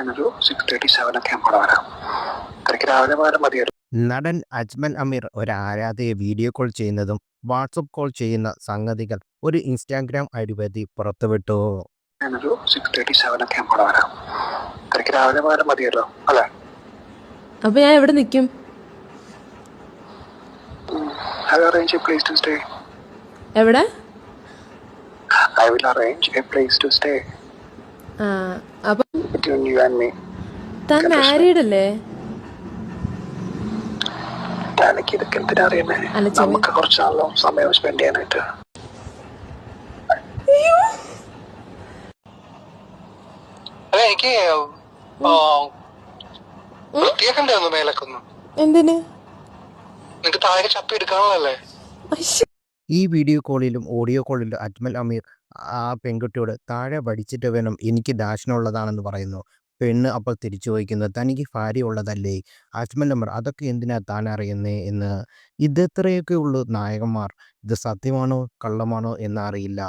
ഞാനൊരു six thirty seven ഒക്കെ ആകുമ്പോൾ വരാം രാവിലെ പോയാലും മതിയായിരുന്നു. നടൻ അജ്മൽ അമീർ ഒരു ആരാധയെ വീഡിയോ കോൾ ചെയ്യുന്നതും വാട്സപ്പ് കോൾ ചെയ്യുന്ന സംഗതികൾ ഒരു ഇൻസ്റ്റാഗ്രാം ഐ ഡി വഴി പുറത്തുവിട്ടു. ഞാനൊരു സിക്സ് തേർട്ടി സെവൻ ഒക്കെ ആകുമ്പോൾ വരാം രാവിലെ പോയാലും മതിയല്ലോ അല്ലേ? അപ്പൊ ഞാൻ എവിടെ നിൽക്കും arrange a place to stay. എവിടെ? I will arrange a place to stay ആ അപ്പൊ ബിറ്റ്വീൻ you and me. താൻ മാരീഡ് അല്ലേ? എനിക്ക് ഇതൊക്കെ എന്തിനാ അറിയുന്നേ? അല്ല, ചെവി- നമുക്ക് കുറച്ച് നാളോ സമയം സ്പെൻഡ് ചെയ്യാനായിട്ട്. അല്ല എനിക്ക് വൃത്തിയൊക്കെ ഉണ്ടായിരുന്നു മേലൊക്കെ ഒന്ന് എന്തിന്? നിനക്ക് താഴെ ചപ്പി എടുക്കാനുള്ളതല്ലേ? ഈ വീഡിയോ കോളിലും ഓഡിയോ കോളിലും അജ്മൽ അമീർ ആ പെൺകുട്ടിയോട് താഴെ പഠിച്ചിട്ട് വേണം എനിക്ക് ദാശനുള്ളതാണെന്ന് പറയുന്നു. പെണ്ണ് അപ്പോൾ തിരിച്ചു ചോദിക്കുന്നു തനിക്ക് ഭാര്യ ഉള്ളതല്ലേ അജ്മൽ നമ്പർ അതൊക്കെ എന്തിനാ താൻ അറിയുന്നേ? എന്ന്. ഇതെത്രയൊക്കെ ഉള്ളൂ നായകന്മാർ. ഇത് സത്യമാണോ കള്ളമാണോ എന്നറിയില്ല.